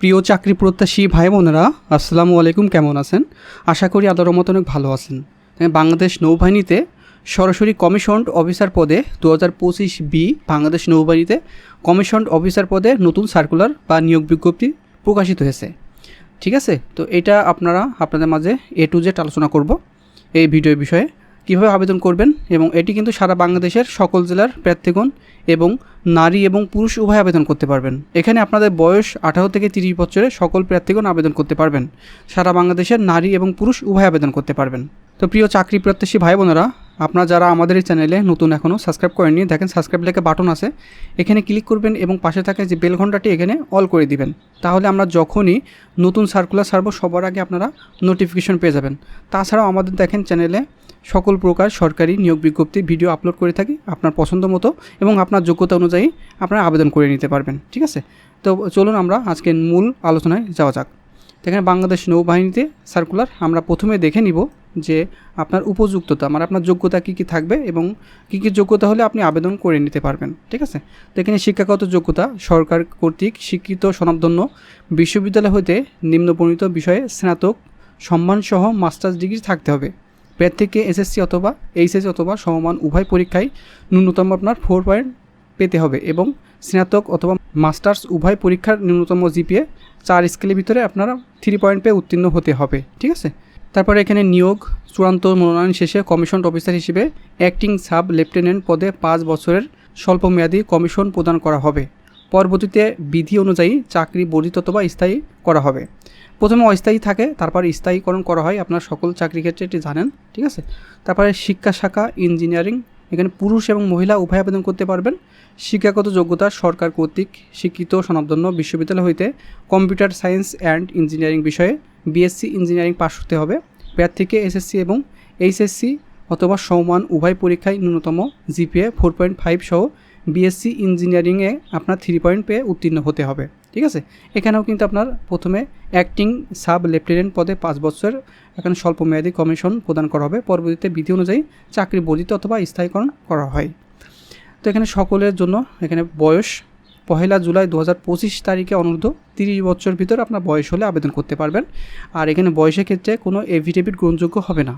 প্রিয় চাকরি প্রত্যাশী ভাই বোনেরা আসসালামু আলাইকুম কেমন আছেন? আশা করি আল্লাহর মতো অনেক ভালো আছেন। হ্যাঁ, বাংলাদেশ নৌবাহিনীতে সরাসরি কমিশনড অফিসার পদে দু হাজার পঁচিশ বি বাংলাদেশ নৌবাহিনীতে কমিশনড অফিসার পদে নতুন সার্কুলার বা নিয়োগ বিজ্ঞপ্তি প্রকাশিত হয়েছে। ঠিক আছে? তো এটা আপনারা আপনাদের মাঝে এ টু জেড আলোচনা করব এই ভিডিওর বিষয়ে। কীভাবে আবেদন করবেন এবং এটি কিন্তু সারা বাংলাদেশের সকল জেলার প্রার্থীগণ এবং নারী এবং পুরুষ উভয় আবেদন করতে পারবেন। এখানে আপনাদের বয়স আঠারো থেকে তিরিশ বছরের সকল প্রার্থীগণ আবেদন করতে পারবেন। সারা বাংলাদেশের নারী এবং পুরুষ উভয় আবেদন করতে পারবেন। তো প্রিয় চাকরি প্রত্যাশী ভাই বোনেরা আপনারা যারা আমাদের এই চ্যানেলে নতুন এখনও সাবস্ক্রাইব করেননি, দেখেন সাবস্ক্রাইব লেখা বাটন আছে। এখানে ক্লিক করবেন এবং পাশে থাকা যে বেল ঘন্টাটি এখানে অল করে দিবেন। তাহলে আমরা যখনই নতুন সার্কুলার ছাড়বো, সবার আগে আপনারা নোটিফিকেশন পেয়ে যাবেন। তাছাড়াও আমাদের দেখেন চ্যানেলে সকল প্রকার সরকারি নিয়োগ বিজ্ঞপ্তি ভিডিও আপলোড করে থাকি, আপনার পছন্দ মতো এবং আপনার যোগ্যতা অনুযায়ী আপনারা আবেদন করে নিতে পারবেন, ঠিক আছে? তো চলুন আমরা আজকে মূল আলোচনায় যাওয়া যাক। এখানে বাংলাদেশ নৌবাহিনীতে সার্কুলার আমরা প্রথমে দেখে নিব যে আপনার উপযুক্ততা মানে আপনার যোগ্যতা কী কী থাকবে এবং কী কী যোগ্যতা হলে আপনি আবেদন করে নিতে পারবেন, ঠিক আছে? তো এখানে শিক্ষাগত যোগ্যতা, সরকার কর্তৃক স্বীকৃত স্বনামধন্য বিশ্ববিদ্যালয় হতে নিম্নবর্ণিত বিষয়ে স্নাতক, সম্মানসহ মাস্টার্স ডিগ্রি থাকতে হবে। প্রার্থীকে এসএসসি অথবা এইচএসসি অথবা সমমান উভয় পরীক্ষায় ন্যূনতম আপনার ফোর পয়েন্ট পেতে হবে এবং স্নাতক অথবা মাস্টার্স উভয় পরীক্ষার ন্যূনতম জিপিএ চার স্কেলের ভিতরে আপনারা থ্রি পয়েন্ট পেয়ে উত্তীর্ণ হতে হবে, ঠিক আছে? তারপরে এখানে নিয়োগ, চূড়ান্ত মনোনয়ন শেষে কমিশন অফিসার হিসেবে অ্যাক্টিং সাব লেফটেন্যান্ট পদে পাঁচ বছরের স্বল্পমেয়াদী কমিশন প্রদান করা হবে। পরবর্তীতে বিধি অনুযায়ী চাকরি বর্ধিত অথবা স্থায়ী করা হবে। প্রথমে অস্থায়ী থাকে, তারপর স্থায়ীকরণ করা হয়। আপনার সকল চাকরি ক্ষেত্রে এটি জানেন, ঠিক আছে? তারপরে শিক্ষা শাখা ইঞ্জিনিয়ারিং এখানে পুরুষ এবং মহিলা উভয় আবেদন করতে পারবেন। শিক্ষাগত যোগ্যতা সরকার কর্তৃক স্বীকৃত সনাতন্য বিশ্ববিদ্যালয় হইতে কম্পিউটার সায়েন্স অ্যান্ড ইঞ্জিনিয়ারিং বিষয়ে বিএসসি ইঞ্জিনিয়ারিং পাশ হতে হবে। প্রার্থীকে এসএসসি এবং এইচএসসি অথবা সমান উভয় পরীক্ষায় ন্যূনতম জিপিএ ফোর পয়েন্ট ফাইভ সহ বিএসসি ইঞ্জিনিয়ারিংয়ে আপনার থ্রি পয়েন্ট পেয়ে উত্তীর্ণ হতে হবে। ঠিক আছে? এখানেও কিন্তু আপনার প্রথমে অ্যাক্টিং সাব লেফটেন্যান্ট পদে পাঁচ বছর এখানে স্বল্প স্বল্পমেয়াদী কমিশন প্রদান করা হবে। পরবর্তীতে বিধি অনুযায়ী চাকরি বর্ধিত অথবা স্থায়ীকরণ করা হয়। তো এখানে সকলের জন্য এখানে বয়স পহেলা জুলাই দু হাজার পঁচিশ তারিখে অনূর্ধ্ব তিরিশ বছর ভিতর আপনার বয়স হলে আবেদন করতে পারবেন। আর এখানে বয়সের ক্ষেত্রে কোনো এভিডেভিট গ্রহণযোগ্য হবে না।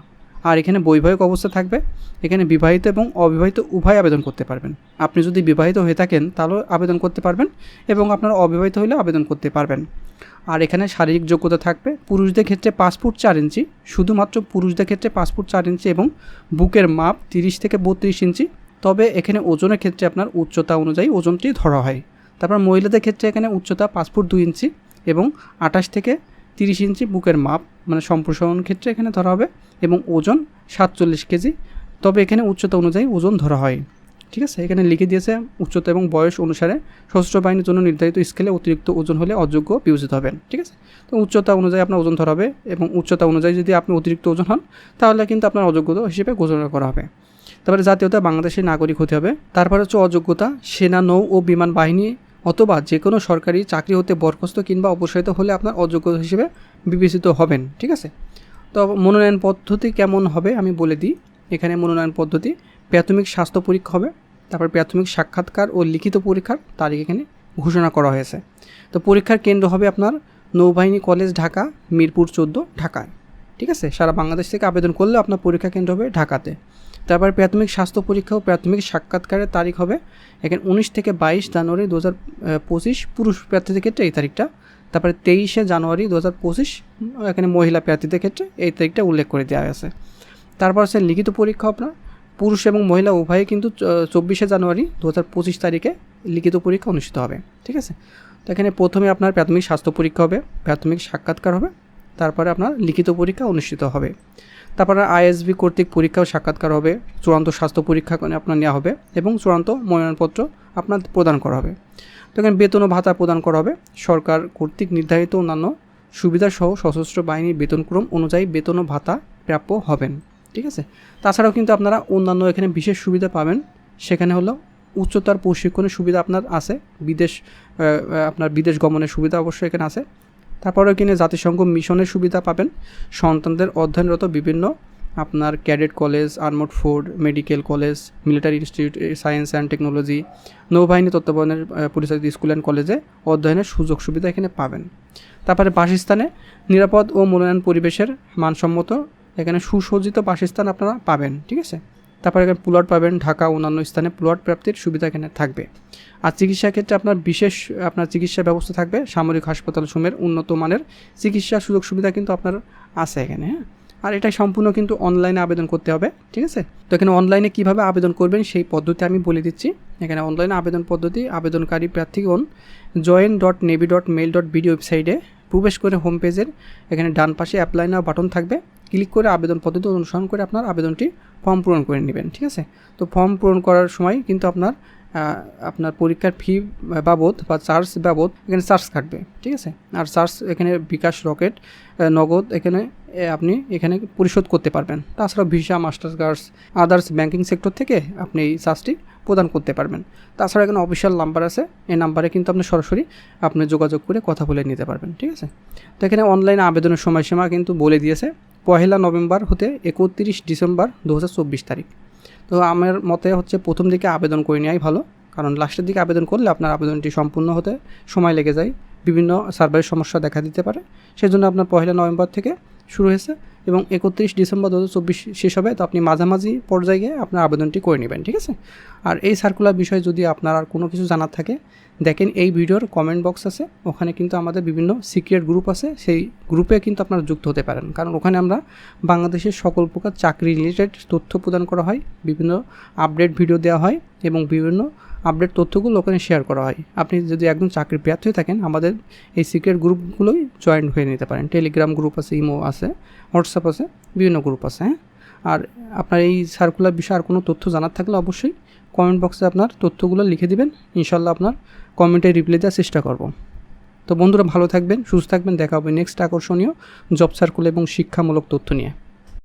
আর এখানে বৈবাহিক অবস্থা থাকবে। এখানে বিবাহিত এবং অবিবাহিত উভয় আবেদন করতে পারবেন। আপনি যদি বিবাহিত হয়ে থাকেন তাহলেও আবেদন করতে পারবেন এবং আপনার অবিবাহিত হলে আবেদন করতে পারবেন। আর এখানে শারীরিক যোগ্যতা থাকবে। পুরুষদের ক্ষেত্রে পাসপোর্ট চার ইঞ্চি, শুধুমাত্র পুরুষদের ক্ষেত্রে পাসপোর্ট চার ইঞ্চি এবং বুকের মাপ তিরিশ থেকে বত্রিশ ইঞ্চি। তবে এখানে ওজনের ক্ষেত্রে আপনার উচ্চতা অনুযায়ী ওজনটি ধরা হয়। তারপর মহিলাদের ক্ষেত্রে এখানে উচ্চতা পাসপোর্ট দুই ইঞ্চি এবং আঠাশ থেকে তিরিশ ইঞ্চি বুকের মাপ মানে সম্প্রসারণ ক্ষেত্রে এখানে ধরা হবে এবং ওজন সাতচল্লিশ কেজি। তবে এখানে উচ্চতা অনুযায়ী ওজন ধরা হয়। ঠিক আছে? এখানে লিখে দিয়েছে উচ্চতা এবং বয়স অনুসারে সশস্ত্র বাহিনীর জন্য নির্ধারিত স্কেলে অতিরিক্ত ওজন হলে অযোগ্য বিবেচিত হবেন। ঠিক আছে? তো উচ্চতা অনুযায়ী আপনার ওজন ধরা হবে এবং উচ্চতা অনুযায়ী যদি আপনি অতিরিক্ত ওজন হন, তাহলে কিন্তু আপনার অযোগ্যতা হিসেবে ঘোষণা করা হবে। তারপরে জাতীয়তা বাংলাদেশের নাগরিক হতে হবে। তারপরে হচ্ছে অযোগ্যতা, সেনা, নৌ ও বিমান বাহিনী অথবা যে কোনো সরকারি চাকরি হতে বরখাস্ত কিংবা অপসারিত হলে আপনার অযোগ্য হিসেবে বিবেচিত হবেন, ঠিক আছে? তো মনোনয়ন পদ্ধতি কেমন হবে আমি বলে দিই। এখানে মনোনয়ন পদ্ধতি, প্রাথমিক স্বাস্থ্য পরীক্ষা হবে, তারপর প্রাথমিক সাক্ষাৎকার ও লিখিত পরীক্ষার তারিখ এখানে ঘোষণা করা হয়েছে। তো পরীক্ষার কেন্দ্র হবে আপনার নৌবাহিনী কলেজ ঢাকা, মিরপুর চোদ্দ, ঢাকায়, ঠিক আছে? সারা বাংলাদেশ থেকে আবেদন করলে আপনার পরীক্ষা কেন্দ্র হবে ঢাকাতে। তারপর প্রাথমিক স্বাস্থ্য পরীক্ষা ও প্রাথমিক সাক্ষাৎকারের তারিখ হবে এখানে উনিশ থেকে বাইশ জানুয়ারি দু হাজার পঁচিশ পুরুষ প্রার্থীদের ক্ষেত্রে এই তারিখটা। তারপরে তেইশে জানুয়ারি দু হাজার পঁচিশ এখানে মহিলা প্রার্থীদের ক্ষেত্রে এই তারিখটা উল্লেখ করে দেওয়া আছে তারপর হচ্ছে লিখিত পরীক্ষা আপনার পুরুষ এবং মহিলা উভয়ে কিন্তু চব্বিশে জানুয়ারি দু হাজার পঁচিশ তারিখে লিখিত পরীক্ষা অনুষ্ঠিত হবে। ঠিক আছে? তো এখানে প্রথমে আপনার প্রাথমিক স্বাস্থ্য পরীক্ষা হবে, প্রাথমিক সাক্ষাৎকার হবে। তারপরে আপনার লিখিত পরীক্ষা অনুষ্ঠিত হবে। তারপরে আইএসবি কর্তৃক পরীক্ষাও সাক্ষাৎকার হবে, চূড়ান্ত স্বাস্থ্য পরীক্ষা আপনার নেওয়া হবে এবং চূড়ান্ত মনোনয়নপত্র আপনার প্রদান করা হবে। তো এখানে বেতন ও ভাতা প্রদান করা হবে। সরকার কর্তৃক নির্ধারিত অন্যান্য সুবিধাসহ সশস্ত্র বাহিনীর বেতনক্রম অনুযায়ী বেতন ও ভাতা প্রাপ্য হবেন। ঠিক আছে? তাছাড়াও কিন্তু আপনারা অন্যান্য এখানে বিশেষ সুবিধা পাবেন। সেখানে হলো উচ্চতর প্রশিক্ষণের সুবিধা আপনার আছে। বিদেশ আপনার বিদেশ গমনের সুবিধা অবশ্যই এখানে আছে। তারপরেও কিনে জাতিসংঘ মিশনের সুবিধা পাবেন। সন্তানদের অধ্যয়নরত বিভিন্ন আপনার cadet college, armed forces medical college, military institute science and technology, নৌবাহিনী, তত্ত্বাবধানের পরিচালিত স্কুল অ্যান্ড কলেজে অধ্যয়নের সুযোগ সুবিধা এখানে পাবেন। তারপরে বাসস্থানে নিরাপদ ও মনোনয়ন পরিবেশের মানসম্মত এখানে সুসজ্জিত বাসস্থান আপনারা পাবেন, ঠিক আছে? তারপরে এখানে প্লট পাবেন ঢাকা অন্যান্য স্থানে প্লট প্রাপ্তির সুবিধা এখানে থাকবে। আর চিকিৎসা ক্ষেত্রে আপনার বিশেষ, আপনার চিকিৎসা ব্যবস্থা থাকবে সামরিক হাসপাতাল সমূহের উন্নত মানের চিকিৎসা সুযোগ সুবিধা কিন্তু আপনার আছে এখানে হ্যাঁ? আর এটা সম্পূর্ণ কিন্তু অনলাইনে আবেদন করতে হবে, ঠিক আছে? তো এখানে অনলাইনে কীভাবে আবেদন করবেন সেই পদ্ধতি আমি বলে দিচ্ছি। এখানে অনলাইনে আবেদন পদ্ধতি, আবেদনকারী প্রার্থীগণ join dot navy dot mil dot BD ওয়েবসাইটে প্রবেশ করে হোম পেজের এখানে ডান পাশে অ্যাপ্লাই নাও বাটন থাকবে। ক্লিক করে আবেদন পদ্ধতি অনুসরণ করে আপনার আবেদনটি ফর্ম পূরণ করে নেবেন, ঠিক আছে? তো ফর্ম পূরণ করার সময় কিন্তু আপনার আপনার পরীক্ষার ফি বাবদ বা চার্জ বাবদ এখানে চার্জ কাটবে ঠিক আছে? আর চার্জ এখানে বিকাশ রকেট নগদ এখানে আপনি এখানে পরিশোধ করতে পারবেন। তাছাড়া Visa Master cards, others banking sector থেকে আপনি এই চার্জটি প্রদান করতে পারবেন। তাছাড়া এখানে অফিসিয়াল নাম্বার আছে এই নাম্বারে কিন্তু আপনি সরাসরি আপনি যোগাযোগ করে কথা বলে নিতে পারবেন, ঠিক আছে? তো এখানে অনলাইন আবেদনের সময়সীমা কিন্তু বলে দিয়েছে পহেলা নভেম্বর হতে একত্রিশ ডিসেম্বর দু হাজার চব্বিশ তারিখ। তো আমার মতে হচ্ছে প্রথম দিকে আবেদন করে নেওয়াই ভালো, কারণ লাস্টের দিকে আবেদন করলে আপনার আবেদনটি সম্পূর্ণ হতে সময় লেগে যায়। বিভিন্ন সার্ভারের সমস্যা দেখা দিতে পারে। সেজন্য আপনার পহেলা নভেম্বর থেকে শুরু হয়েছে। এবং একত্রিশ ডিসেম্বর দু হাজার চব্বিশ শেষ হবে, তো আপনি মাঝামাঝি পর্যায়ে গিয়ে আপনার আবেদনটি করে নেবেন, ঠিক আছে? আর এই সার্কুলার বিষয়ে যদি আপনার আর কোনো কিছু জানার থাকে, দেখেন এই ভিডিওর কমেন্ট বক্স আছে, ওখানে কিন্তু আমাদের বিভিন্ন সিক্রেট গ্রুপ আছে, সেই গ্রুপে কিন্তু আপনারা যুক্ত হতে পারেন। কারণ ওখানে আমরা বাংলাদেশের সকল প্রকার চাকরি রিলেটেড তথ্য প্রদান করা হয়, বিভিন্ন আপডেট ভিডিও দেওয়া হয় এবং বিভিন্ন আপডেট তথ্যগুলো ওখানে শেয়ার করা হয়। আপনি যদি একদম চাকরি প্রার্থী হয়ে থাকেন, আমাদের এই সিক্রেট গ্রুপগুলোই জয়েন হয়ে নিতে পারেন। টেলিগ্রাম গ্রুপ আছে ইমো আছে হোয়াটসঅ্যাপ আছে, বিভিন্ন গ্রুপ আছে হ্যাঁ? আর আপনার এই সার্কুলার বিষয়ে আর কোনো তথ্য জানার থাকলে অবশ্যই কমেন্ট বক্সে আপনার তথ্যগুলো লিখে দিবেন। ইনশাল্লাহ আপনার কমেন্টে রিপ্লাই দেওয়ার চেষ্টা করব। তো বন্ধুরা ভালো থাকবেন, সুস্থ থাকবেন, দেখা হবে নেক্সট আকর্ষণীয় জব সার্কুল এবং শিক্ষামূলক তথ্য নিয়ে।